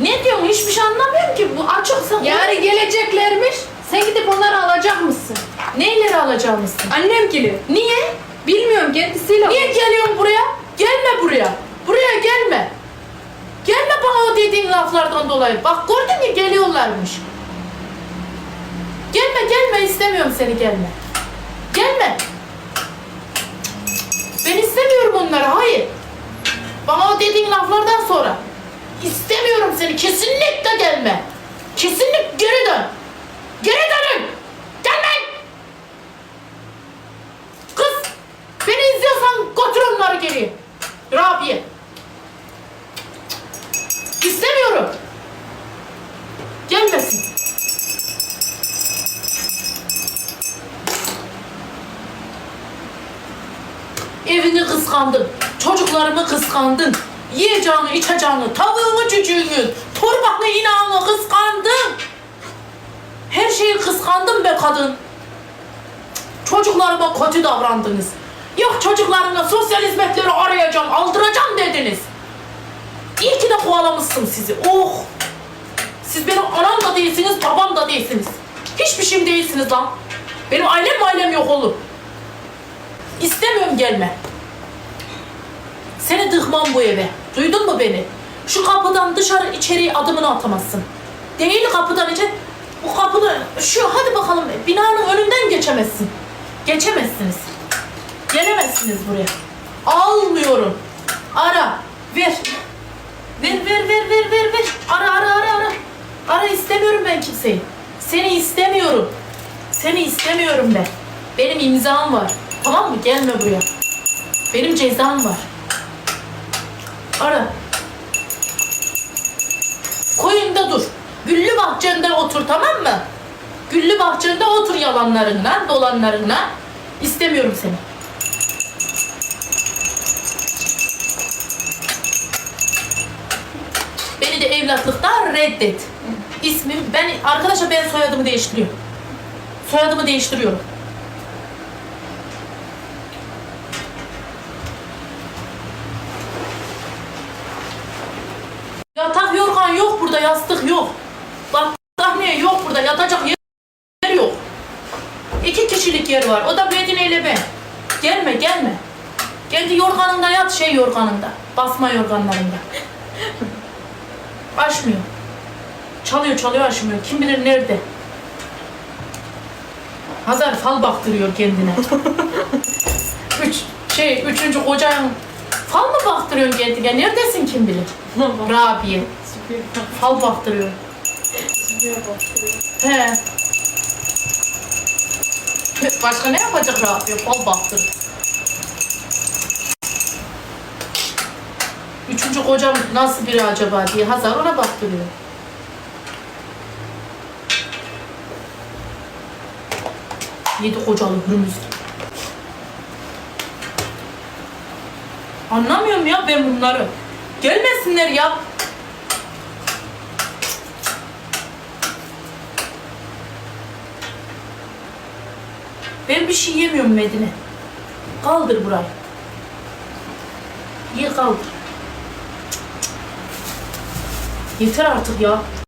Ne diyorsun? Hiçbir şey anlamıyorum ki. Bu açıksa. Yarın geleceklermiş. Sen gidip onları alacak mısın? Neyleri alacağımızsın? Annem gelir. Niye? Bilmiyorum kendisiyle. Niye geliyorsun buraya? Gelme buraya. Buraya gelme. Gelme bana o dediğin laflardan dolayı. Bak gördün mü geliyorlarmış. Gelme gelme istemiyorum seni gelme. Gelme. Ben istemiyorum onları hayır. Bana o dediğin laflardan seni kesinlikle gelme. Kesinlikle geri dön. Geri dönün. Gelmeyin. Kız beni izliyorsan götür onları geri. Rabia. İstemiyorum. Gelmesin. Evini kıskandın. Çocuklarımı kıskandın. Yiyeceğini, içeceğini, tavuğunu, cücüğünü, torbanı, inağını kıskandın. Her şeyi kıskandın be kadın. Çocuklarıma kötü davrandınız. Yok çocuklarımla sosyal hizmetleri arayacağım, aldıracağım dediniz. İyi ki de kovalamışsın sizi. Oh! Siz benim anam da değilsiniz, babam da değilsiniz. Hiçbir şeyim değilsiniz lan. Benim ailem ailem yok oğlum. İstemiyorum gelme. Seni dıkmam bu eve. Duydun mu beni? Şu kapıdan dışarı içeriye adımını atamazsın. Değil kapıdan içeri. Bu kapını şu hadi bakalım binanın önünden geçemezsin. Geçemezsiniz. Gelemezsiniz buraya. Almıyorum. Ara. Ver. Ver ver ver ver ver ver. Ara ara ara ara. Ara istemiyorum ben kimseyi. Seni istemiyorum. Seni istemiyorum ben. Benim imzam var. Tamam mı? Gelme buraya. Benim cezam var. Ara. Koyunda dur. Güllü bahçende otur tamam mı? Güllü bahçende otur yalanlarınla, dolanlarınla. İstemiyorum seni. Beni de evlatlıktan reddet. İsmim, ben arkadaşa ben soyadımı değiştiriyorum. Soyadımı değiştiriyorum. Yatak yorgan yok burada, yastık yok. Bak sahne yok burada, yatacak yer yok. İki kişilik yer var, o da Medine ile ben. Gelme, gelme. Kendi yorganında yat, şey yorganında. Basma yorganlarında. Açmıyor. Çalıyor, çalıyor, açmıyor. Kim bilir nerede. Hazar fal baktırıyor kendine. Üç, şey, üçüncü kocan fal mı baktırıyorsun kendine? Neredesin kim bilir? Rabia. Fal baktırıyor. He. Başka ne yapacak Rabia? Fal baktır. Üçüncü kocam nasıl biri acaba diye Hazar ona baktırıyor. Yedi kocalı hürmüz. Anlamıyorum ya ben bunları. Gelmesinler ya. Ben bir şey yemiyorum Medine. Kaldır burayı. Ye kaldır. Yeter artık ya.